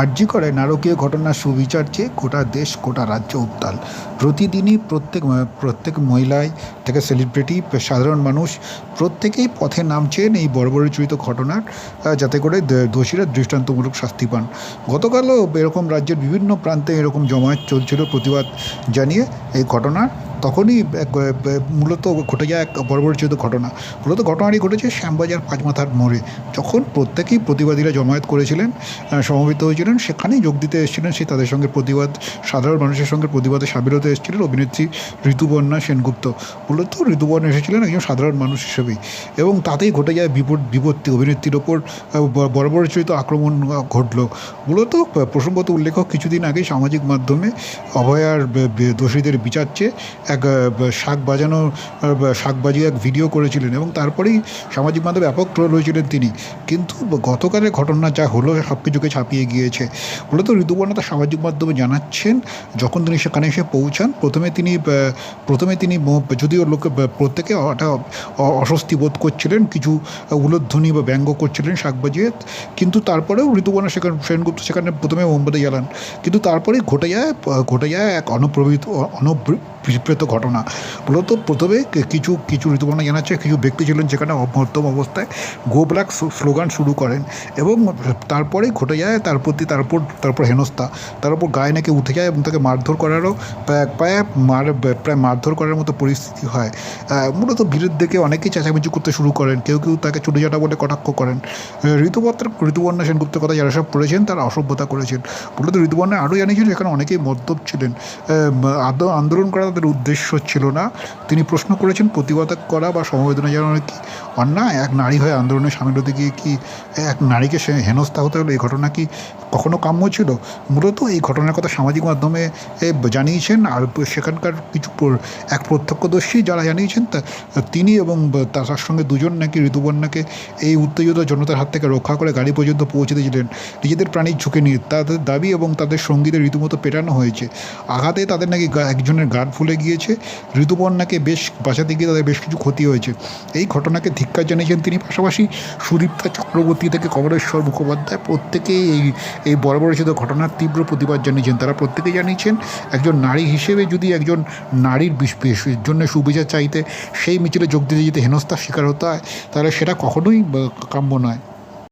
আরজি করে নারকীয় ঘটনার সুবিচার চেয়ে গোটা দেশ, গোটা রাজ্য উত্তাল। প্রতিদিনই প্রত্যেক প্রত্যেক মহিলায় থেকে সেলিব্রিটি সাধারণ মানুষ প্রত্যেকেই পথে নামছেন এই বর্বরোচিত ঘটনার, যাতে করে দোষীরা দৃষ্টান্তমূলক শাস্তি পান। গতকালও এরকম রাজ্যের বিভিন্ন প্রান্তে এরকম জমায়েত চলছিল প্রতিবাদ জানিয়ে এই ঘটনার তখনই মূলত ঘটে যায় এক বর্বরোচিত ঘটনা। মূলত ঘটনাটি ঘটেছে শ্যামবাজার পাঁচমাথার মোড়ে। যখন প্রত্যেকেই প্রতিবাদীরা জমায়েত করেছিলেন সমবেত হয়েছিলেন, সেখানেই যোগ দিতে এসেছিলেন। সেই তাদের সঙ্গে প্রতিবাদ, সাধারণ মানুষের সঙ্গে প্রতিবাদে সামিল হতে এসেছিলেন অভিনেত্রী ঋতুপর্ণা সেনগুপ্ত। মূলত ঋতুপর্ণা এসেছিলেন একজন সাধারণ মানুষ হিসেবেই। এবং তাতেই ঘটে যায় বিপদ, বিপত্তি। অভিনেত্রীর ওপর বর্বরোচিত আক্রমণ ঘটল। মূলত প্রসঙ্গত উল্লেখ, কিছুদিন আগে সামাজিক মাধ্যমে অভয়ার দোষীদের বিচার চেয়ে এক শাক বাজানো শাক বাজিয়ে এক ভিডিও করেছিলেন এবং তারপরেই সামাজিক মাধ্যমে ব্যাপক ট্রোল হয়েছিলেন তিনি। কিন্তু গতকালের ঘটনা যা হলো, সব কিছুকে ছাপিয়ে গিয়েছে। মূলত ঋতুপর্ণা সামাজিক মাধ্যমে জানাচ্ছেন, যখন তিনি সেখানে এসে পৌঁছান, প্রথমে তিনি প্রথমে তিনি যদিও লোকে প্রত্যেকে একটা অস্বস্তি বোধ করছিলেন, কিছু উলোধ্বনি বা ব্যঙ্গ করছিলেন শাক বাজিয়ে কিন্তু তারপরেও ঋতুপর্ণা সেখানে, সেনগুপ্ত সেখানে প্রথমে মোমবাতি জ্বালান। কিন্তু তারপরেই ঘটে যায় ঘটে যায় এক অনপ্রবিত অনভিপ্রেত ঘটনা। মূলত প্রথমে কিছু কিছু ঋতুপর্ণা জানাচ্ছে, কিছু ব্যক্তি ছিলেন যেখানে মধ্যম অবস্থায় গো ব্ল্যাক স্লোগান শুরু করেন এবং তারপরেই ঘটে যায় তার প্রতি তারপর তারপর হেনস্থা। তার উপর গায়ে নাকি উঠে যায় এবং তাকে মারধর করারও প্রায় মার, প্রায় মারধর করার মতো পরিস্থিতি হয়। মূলত ভিড়ের দিকে অনেকেই চেঁচামেচি করতে শুরু করেন, কেউ কেউ তাকে চুটি চাটা বলে কটাক্ষ করেন। ঋতুপত্র ঋতুপর্ণা সেনগুপ্তের কথা যারা সব পড়েছেন তারা অসভ্যতা করেছেন। মূলত ঋতুপর্ণা আরও জানিয়েছেন এখানে অনেকেই মদ্যপ ছিলেন। আন্দোলন করা তাদের উদ্দেশ্য ছিল না। তিনি প্রশ্ন করেছেন, প্রতিবাদ করা বা সমবেদনা জানানো কি অন্যায়? এক নারী হয়ে আন্দোলনে সামিল হতে গিয়ে কি এক নারীকে সে হেনস্থা হতে হলো এই ঘটনা কি কখনো কাম্য ছিল? মূলত এই ঘটনার কথা সামাজিক মাধ্যমে জানিয়েছেন আর সেখানকার কিছু এক প্রত্যক্ষদর্শী যারা জানিয়েছেন, তা, তিনি এবং তার সঙ্গে দুজন নাকি ঋতুপর্ণাকে এই উত্তেজিত জনতার হাত থেকে রক্ষা করে গাড়ি পর্যন্ত পৌঁছে দিয়েছিলেন। নিজেদের প্রাণীর ঝুঁকে নিয়ে তাদের দাবি এবং তাদের সঙ্গীদের রীতিমতো পেটানো হয়েছে। আঘাতে তাদের নাকি একজনের গান ফুলে গিয়েছে ঋতুপর্ণাকে বেশ বাঁচাতে গিয়ে তাদের বেশ কিছু ক্ষতি হয়েছে। এই ঘটনাকে ধিক্কার জানিয়েছেন তিনি। পাশাপাশি সুদীপ্তা চক্রবর্তী থেকে কমলেশ্বর মুখোপাধ্যায় প্রত্যেকেই এই এই ছিল ঘটনার তীব্র প্রতিবাদ জানিয়েছেন। তারা প্রত্যেকেই জানিয়েছেন, একজন নারী হিসেবে যদি একজন নারীর জন্য সুবিচার চাইতে সেই মিছিলে যোগ দিতে যেতে হেনস্থার শিকার হতে হয়, তাহলে সেটা কখনোই কাম্য নয়।